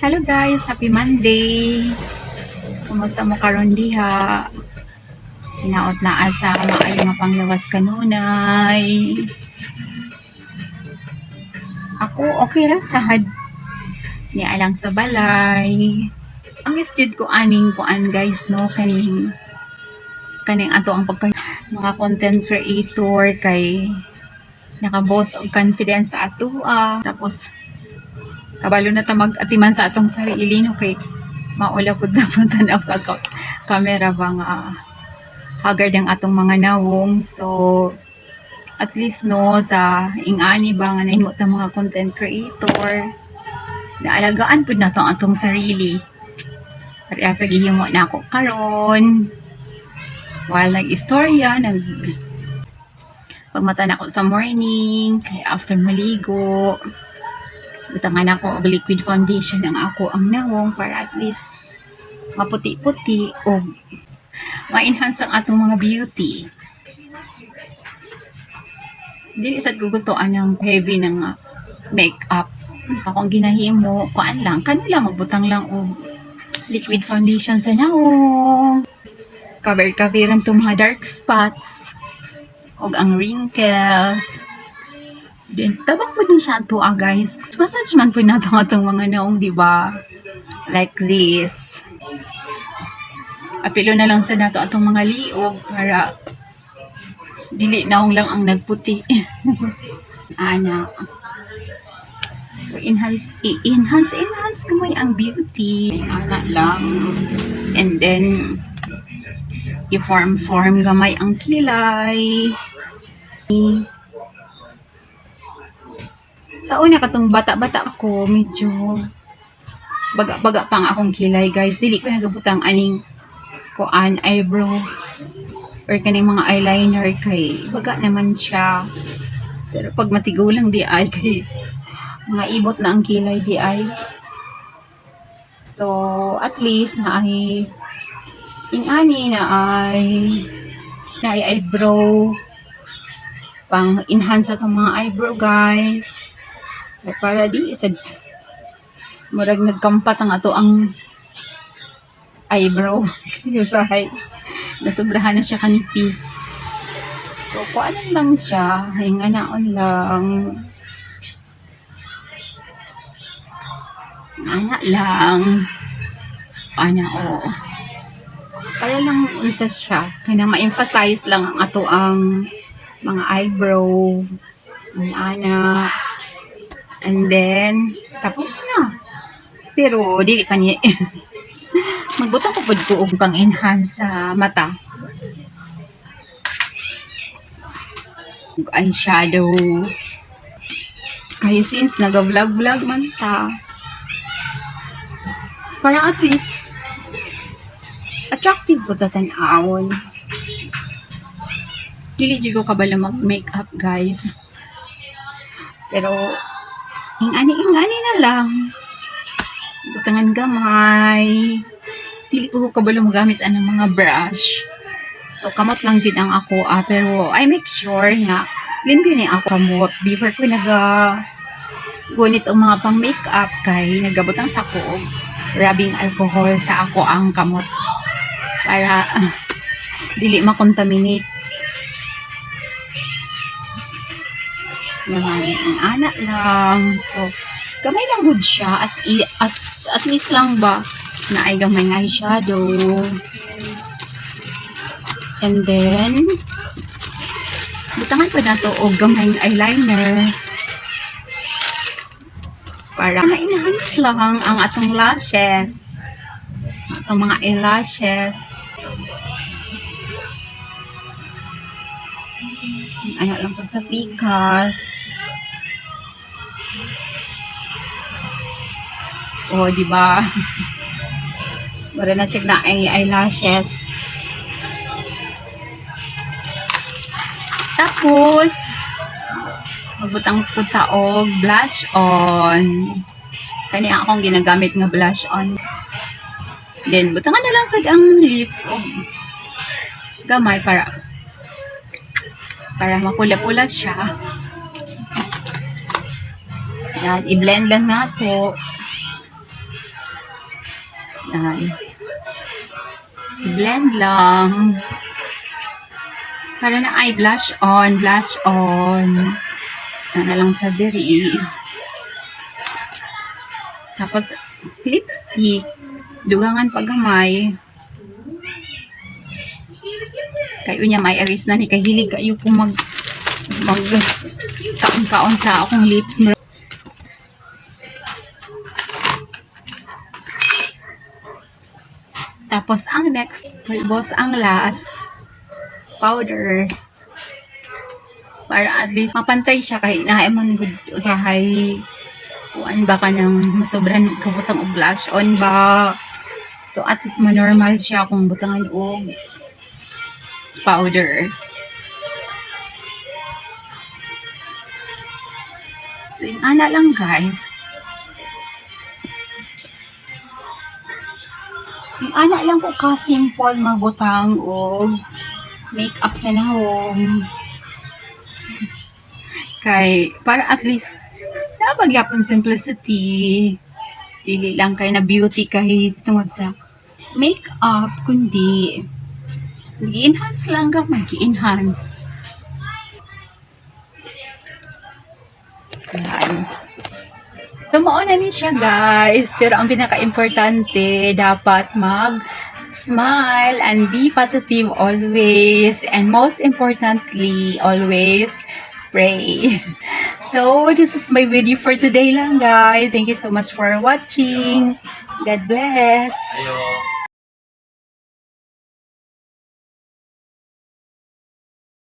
Hello guys, happy Monday. Kumusta mo karon diha? Hinaot na asa maayo nga panglawas kanunay. Ako okay ra sahad ni alang sa balay. Ang istud ko aning kuan guys no kaning kaning ato ang pagka mga content creator kay nakaboss og confidence sa ato ah. tapos kabalo na ta mag-atiman sa atong sarili no kay maula pud na punta na sa ka- camera ba nga haggard ang atong mga nawong. So at least no sa ingani ba nga nahimo ta mga content creator naalagaan pud nato ang atong sarili. Kaya sa gihimo na ako karon. While nag-istorya nag pagmata na ako sa morning kay after maligo butangan ako og liquid foundation ang ako ang nawong para at least maputi-puti o ma-enhance ang atong mga beauty. Dili sad ko gusto anang heavy ng ah, makeup. Akong ginahimo, kuan lang, kanila magbutang lang og liquid foundation sa nawong. Cover-coveran to mga dark spots og ang wrinkles. Then, tabang po din siya ito, ah, guys. Massage man po nato itong mga naong, di ba? Like this. Apilo na lang sa nato atong mga liog para dili naong lang ang nagputi. Ana. So, enhance, i-enhance, enhance gamay ang beauty. Ana lang. And then, i-form-form gamay ang kilay. Sa una katong bata-bata ako, medyo baga-baga pang akong kilay, guys. Dili ko nagabutang aning kuan eyebrow or kaning mga eyeliner kay baga naman siya. Pero pag matigulang di ay kay mga ibot na ang kilay di ay. So, at least na ay ingani na ay na ay eyebrow pang enhance atong mga eyebrow guys Ay, para di isa murag nagkampat ang ato ang eyebrow. Usahay nasubrahan na siya kanipis so kuanan lang siya. Hinga naon lang. Ana lang. Ana o para lang isa siya. Kaya ma-emphasize lang ang ato ang mga eyebrows. Ang ana and then tapos na. Pero dili pa niya magbutang ko ko og pang enhance sa mata. Eyeshadow. Kaya since naga-vlog vlog man ta parang at least attractive po tatanawon dili jud ko kabalo mag makeup guys. Pero ingani ingani na lang. Butangan gamay dili ko kabalo magamit ang mga brush. So kamot lang jud ang ako ah, pero I make sure nga limpyo ni ako kamot. Before ko naga gunit ang mga pang makeup kay nagabutang sa ko og rubbing alcohol sa ako ang kamot. Para ah, dili makontaminate naman ang anak lang. So gamay lang good siya. At as, at least lang ba na ay gamay nga eyeshadow and then butangan pa na to og gamay eyeliner. Para ma-enhance lang ang atong lashes. Atong mga eyelashes ano lang po sa pikas oh di ba? Wala na check na ay eyelashes. Tapos magbutang po ta og blush on. Kani akong ginagamit nga blush on. Then butangan na lang sad ang lips og gamay para para mapula-pula siya Yan, i-blend lang nato. Yan. I-blend lang. Para na ay blush on, blush on. Yan na lang sa diri. Tapos, lipstick. Dugangan paggamay. Kayo niya may aris na ni kahilig kayo kung mag mag kaon-kaon sa akong lips. Tapos ang next, boss ang last powder para at least mapantay siya kahit na man good usahay kuan ba ka ng sobran kabutang og blush on ba so at least ma-normal siya kung butangan og powder. So yung ana lang guys. Yung ana lang ko ka simple magbutang og makeup sa nahong. Kay para at least nabagyapon simplicity. Dili lang kay na beauty kahit tungod sa makeup kundi i-enhance lang ka mag-enhance yan. Tumuon na ni siya guys. Pero ang pinaka-importante dapat mag smile and be positive always. And most importantly always pray. So this is my video for today lang guys. Thank you so much for watching. God bless. Ayo.